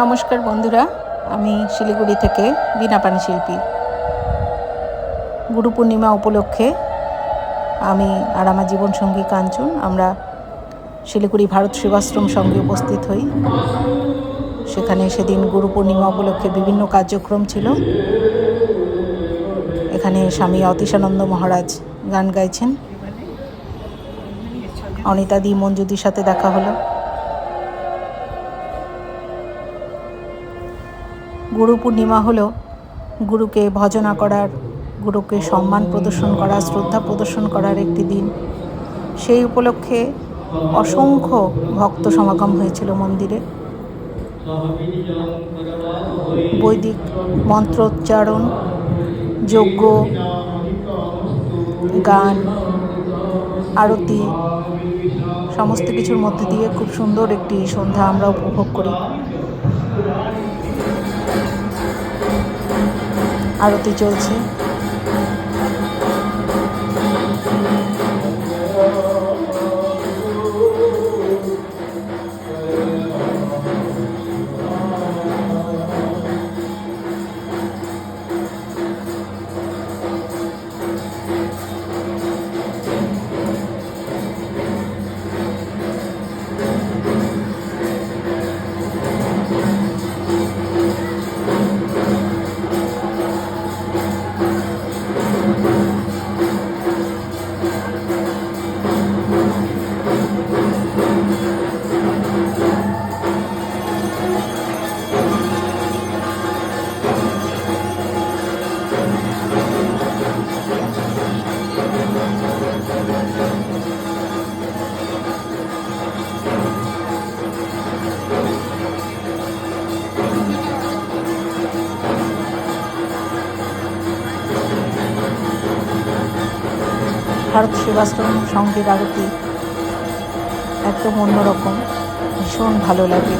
নমস্কার বন্ধুরা, আমি শিলিগুড়ি থেকে বীণাপানি শিল্পী। গুরু পূর্ণিমা উপলক্ষে আমি আর আমার জীবনসঙ্গী কাঞ্চন, আমরা শিলিগুড়ি ভারত সেবাশ্রম সঙ্গে উপস্থিত হই। সেখানে সেদিন গুরু পূর্ণিমা উপলক্ষে বিভিন্ন কার্যক্রম ছিল। এখানে স্বামী অতীশানন্দ মহারাজ গান গাইছেন। অনিতাদি মঞ্জুদির সাথে দেখা হলো। গুরু পূর্ণিমা হলো গুরুকে ভজনা করার, গুরুকে সম্মান প্রদর্শন করা শ্রদ্ধা প্রদর্শন করার একটি দিন। সেই উপলক্ষে অসংখ্য ভক্ত সমাগম হয়েছিল মন্দিরে। বৈদিক মন্ত্রোচ্চারণ, যজ্ঞ, গান, আরতি, সমস্ত কিছুর মধ্যে দিয়ে খুব সুন্দর একটি সন্ধ্যা আমরা উপভোগ করি। আরতি চলছে। ভারত সেবাশ্রম সংগীত আরতি একদম অন্যরকম ভীষণ ভালো লাগে।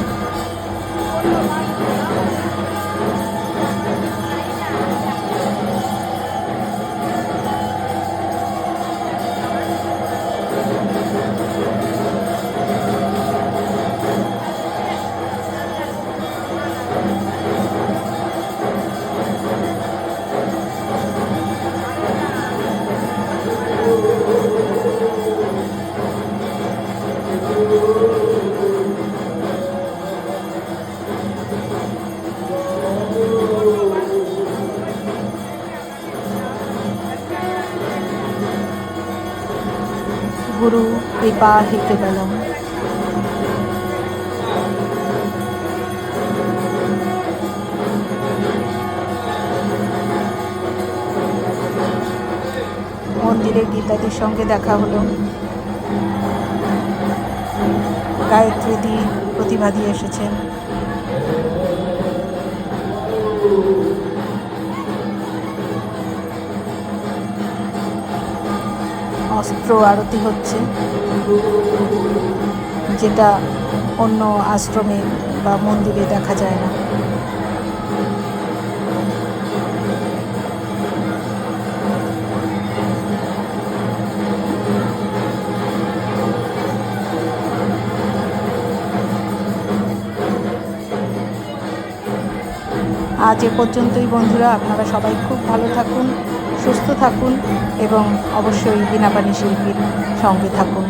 গুরু কৃপা হি কেবলম মন্দিরে গীতাদির সঙ্গে দেখা হলো। গায়ত্রী দি দিয়ে এসেছেন। অস্ত্র আরতি হচ্ছে, যেটা অন্য আশ্রমে বা মন্দিরে দেখা যায় না। আজ এ পর্যন্তই বন্ধুরা, আপনারা সবাই খুব ভালো থাকুন। সুস্থ থাকুন এবং অবশ্যই বিনাপানি শিল্পীর সঙ্গে থাকুন।